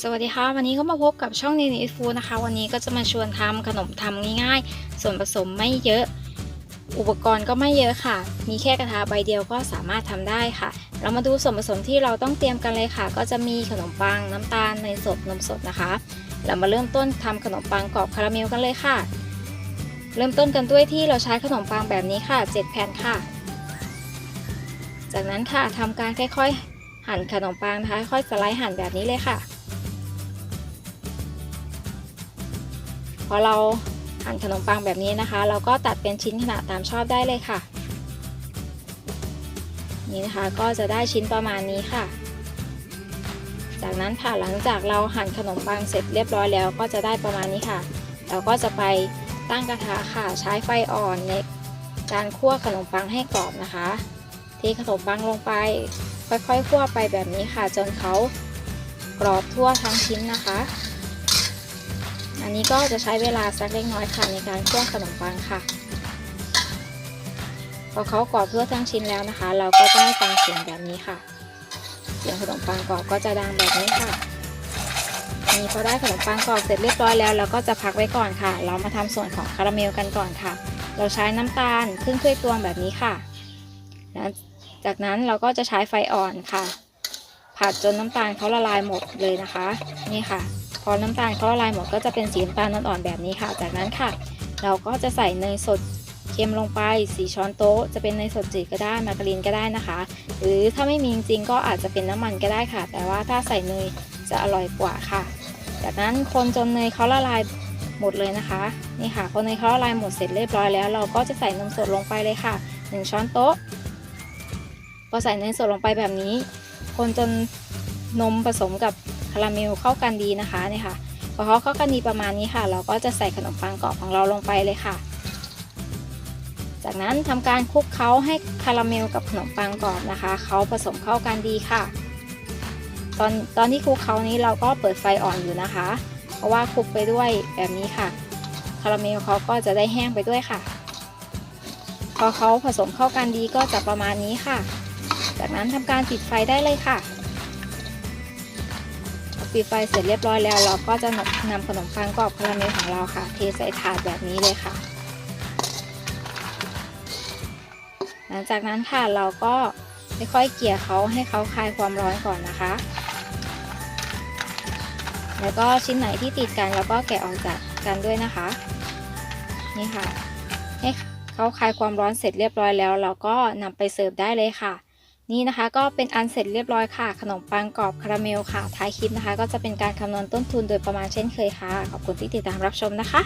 สวัสดีค่ะ วันนี้ก็มาพบกับช่องนีนิฟูนะคะ วันนี้ก็จะมาชวนทำขนมทำง่ายๆ ส่วนผสมไม่เยอะ อุปกรณ์ก็ไม่เยอะค่ะ มีแค่กระทะใบเดียวก็สามารถทำได้ค่ะ เรามาดูส่วนผสมที่เราต้องเตรียมกันเลยค่ะ ก็จะมีขนมปังน้ำตาลเนยสดนมสดนะคะ เรามาเริ่มต้นทำขนมปังกรอบคาราเมลกันเลยค่ะ เริ่มต้นกันด้วยที่เราใช้ขนมปังแบบนี้ค่ะ 7 แผ่นค่ะ จากนั้นค่ะทำการค่อยๆ หั่นขนมปังนะคะ ค่อยสไลด์หั่นแบบนี้เลยค่ะ อเราหั่นขนมปังแบบนี้นะคะ เราก็ตัดเป็นชิ้นขนาดตามชอบได้เลยค่ะ นี่นะคะก็จะได้ชิ้นประมาณนี้ค่ะ จากนั้นค่ะหลังจากเราหั่นขนมปังเสร็จเรียบร้อยแล้ว ก็จะได้ประมาณนี้ค่ะ เราก็จะไปตั้งกระทะค่ะใช้ไฟอ่อนในการคั่วขนมปังให้กรอบนะคะเทขนมปังลงไป ค่อยๆคั่วไปแบบนี้ค่ะ จนเขากรอบทั่วทั้งชิ้นนะคะ อันนี้ก็จะใช้เวลาสักเล็กน้อยค่ะในการคั่วขนมปังค่ะ พอเขากรอบทั่วทั้งชิ้นแล้วนะคะ เราก็จะให้ฟังเสียงแบบนี้ค่ะ เสียงขนมปังกรอบก็จะดังแบบนี้ค่ะนี่พอได้ขนมปังกรอบเสร็จเรียบร้อยแล้วเราก็จะพักไว้ก่อนค่ะ เรามาทำส่วนของคาราเมลกันก่อนค่ะ เราใช้น้ำตาลครึ่งถ้วยตวงแบบนี้ค่ะแล้วจากนั้นเราก็จะใช้ไฟอ่อนค่ะ ผัดจนน้ำตาลเขาละลายหมดเลยนะคะ นี่ค่ะ พอน้ำตาลเขาละลายหมดก็จะเป็นสีน้ำตาลอ่อนๆแบบนี้ค่ะ จากนั้นค่ะ เราก็จะใส่เนยสดเค็มลงไปสีช้อนโต๊ะ จะเป็นเนยสดจืดก็ได้มาการีนก็ได้นะคะ หรือถ้าไม่มีจริงก็อาจจะเป็นน้ำมันก็ได้ค่ะ แต่ว่าถ้าใส่เนยจะอร่อยกว่าค่ะ จากนั้นคนจนเนยเขาละลายหมดเลยนะคะนี่ค่ะพอเนยเขาละลายหมดเสร็จเรียบร้อยแล้ว เราก็จะใส่นมสดลงไปเลยค่ะ 1 ช้อนโต๊ะพอใส่เนยสดลงไปแบบนี้ คนจนนมผสมกับ คาราเมลเข้ากันดีนะคะเนี่ยค่ะพอเขาเข้ากันดีประมาณนี้ค่ะ เราก็จะใส่ขนมปังกรอบของเราลงไปเลยค่ะ จากนั้นทำการคลุกเคล้าให้คาราเมลกับขนมปังกรอบนะคะเขาผสมเข้ากันดีค่ะ ตอนตอนที่คลุกเคล้านี้เราก็เปิดไฟอ่อนอยู่นะคะ เพราะว่าคลุกไปด้วยแบบนี้ค่ะคาราเมลเขาก็จะได้แห้งไปด้วยค่ะ พอเขาผสมเข้ากันดีก็จะประมาณนี้ค่ะ จากนั้นทำการปิดไฟได้เลยค่ะ ปิดไฟเสร็จเรียบร้อยแล้ว เราก็จะนำขนมปังกรอบคาราเมลของเราค่ะ เทใส่ถาดแบบนี้เลยค่ะ หลังจากนั้นค่ะเราก็ค่อยๆเกี่ยเขาให้เขาคลายความร้อนก่อนนะคะ แล้วก็ชิ้นไหนที่ติดกันเราก็แกะออกจากกันด้วยนะคะ นี่ค่ะให้เขาคลายความร้อนเสร็จเรียบร้อยแล้ว เราก็นำไปเสิร์ฟได้เลยค่ะ นี่นะคะก็เป็นอันเสร็จเรียบร้อยค่ะ ขนมปังกรอบคาราเมลค่ะท้ายคลิปนะคะ ก็จะเป็นการคำนวณต้นทุนโดยประมาณเช่นเคยค่ะ ขอบคุณที่ติดตามรับชมนะคะ